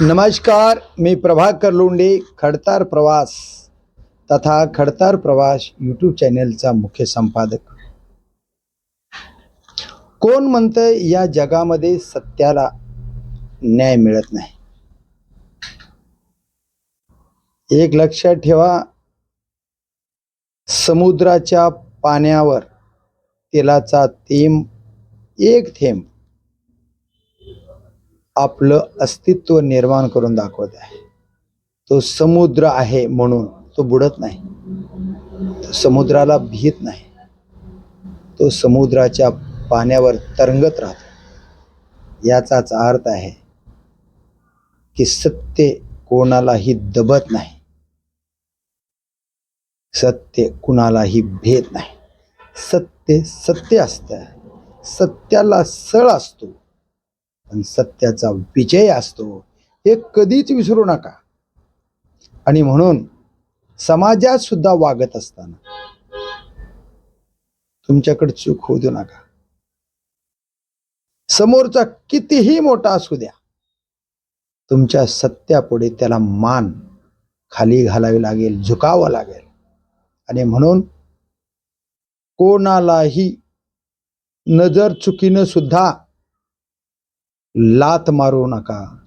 नमस्कार मी प्रभाकर लोंडे खडतार प्रवास तथा खडतार प्रवास यूट्यूब चॅनेलचा मुख्य संपादक. कोण म्हणतं या जगामध्ये सत्याला न्याय मिळत नाही? एक लक्षात ठेवा समुद्राच्या पाण्यावर तेलाचा थेंब एक थेंब आपलं अस्तित्व निर्माण करून दाखवत आहे. तो समुद्र आहे म्हणून तो बुडत नाही. समुद्राला भीत नाही. तो समुद्राच्या पाण्यावर तरंगत राहतो. याचाच अर्थ आहे की सत्य कोणालाही दबत नाही. सत्य कुणालाही भेद नाही. सत्य सत्य असतं. सत्याला सळ असतो. आणि सत्याचा विजय असतो हे कधीच विसरू नका. आणि म्हणून समाजात सुद्धा वागत असताना तुमच्याकडे चूक होऊ देऊ नका. समोरचा कितीही मोठा असू द्या तुमच्या सत्यापुढे त्याला मान खाली घालावी लागेल झुकावं लागेल. आणि म्हणून कोणालाही नजर चुकीनं सुद्धा लात मारू नका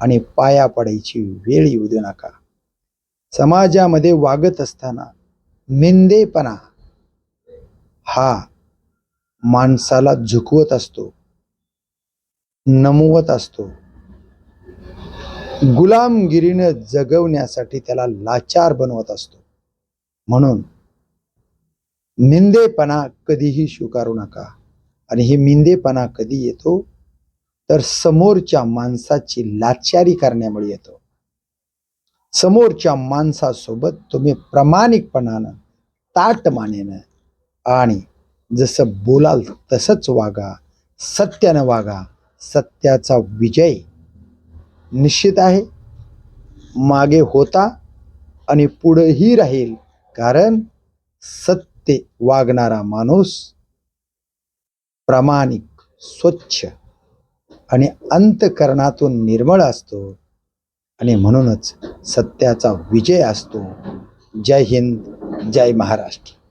आणि पाया पडायची वेळ येऊ देऊ नका. समाजामध्ये वागत असताना मिंदेपणा हा माणसाला झुकवत असतो नमवत असतो. गुलामगिरीनं जगवण्यासाठी त्याला लाचार बनवत असतो. म्हणून मिंदेपणा कधीही स्वीकारू नका आणि हे मिंदेपणा कधी येतो? तर समोरच्या माणसाची लाचारी करण्यामुळे येतो. समोरच्या माणसासोबत तुम्ही प्रामाणिकपणानं ताटमानेनं आणि जसं बोलाल तसंच वागा सत्यानं वागा सत्याचा विजय निश्चित आहे. मागे होता आणि पुढेही राहील कारण सत्य वागणारा माणूस प्रामाणिक स्वच्छ आणि अंतकरणातून निर्मळ असतो. आणि म्हणूनच सत्याचा विजय असतो. जय हिंद जय महाराष्ट्र.